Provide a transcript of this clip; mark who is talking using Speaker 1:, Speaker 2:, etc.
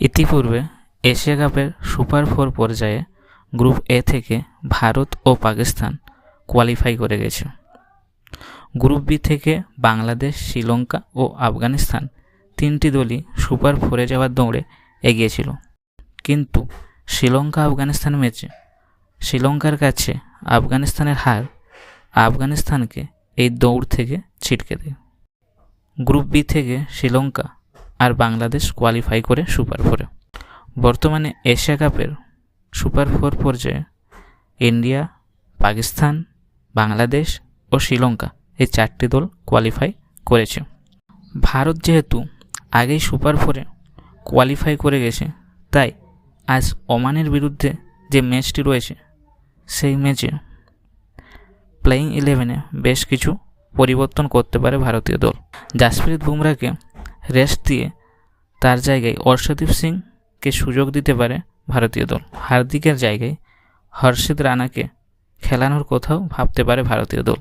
Speaker 1: ইতিপূর্বে এশিয়া কাপের super four পর্যায়ে গ্রুপ এ থেকে ভারত ও পাকিস্তান কোয়ালিফাই করে গেছে। গ্রুপ বি থেকে বাংলাদেশ, শ্রীলঙ্কা ও আফগানিস্তান তিনটি দলই সুপার ফোরে যাওয়ার দৌড়ে এগিয়েছিল। কিন্তু শ্রীলঙ্কা আফগানিস্তান ম্যাচে শ্রীলঙ্কার কাছে আফগানিস্তানের হার আফগানিস্তানকে এই দৌড় থেকে ছিটকে দেয়। গ্রুপ বি থেকে শ্রীলঙ্কা আর বাংলাদেশ কোয়ালিফাই করে সুপার ফোরে বর্তমানে এশিয়া কাপের সুপার ফোর পর্যায়ে ইন্ডিয়া পাকিস্তান বাংলাদেশ ও শ্রীলঙ্কা এই চারটি দল কোয়ালিফাই করেছে। ভারত যেহেতু আগেই সুপার ফোরে কোয়ালিফাই করে গেছে, তাই আজ ওমানের বিরুদ্ধে যে ম্যাচটি রয়েছে, সেই ম্যাচে প্লেয়িং ইলেভেনে বেশ কিছু পরিবর্তন করতে পারে ভারতীয় দল। জাসপ্রীত বুমরাকে রেস্ট দিয়ে তার জায়গায় অর্ষদীপ সিংকে সুযোগ দিতে পারে ভারতীয় দল। হার্দিকের জায়গায় হর্ষিত রানাকে খেলানোর কোথাও ভাবতে পারে ভারতীয় দল।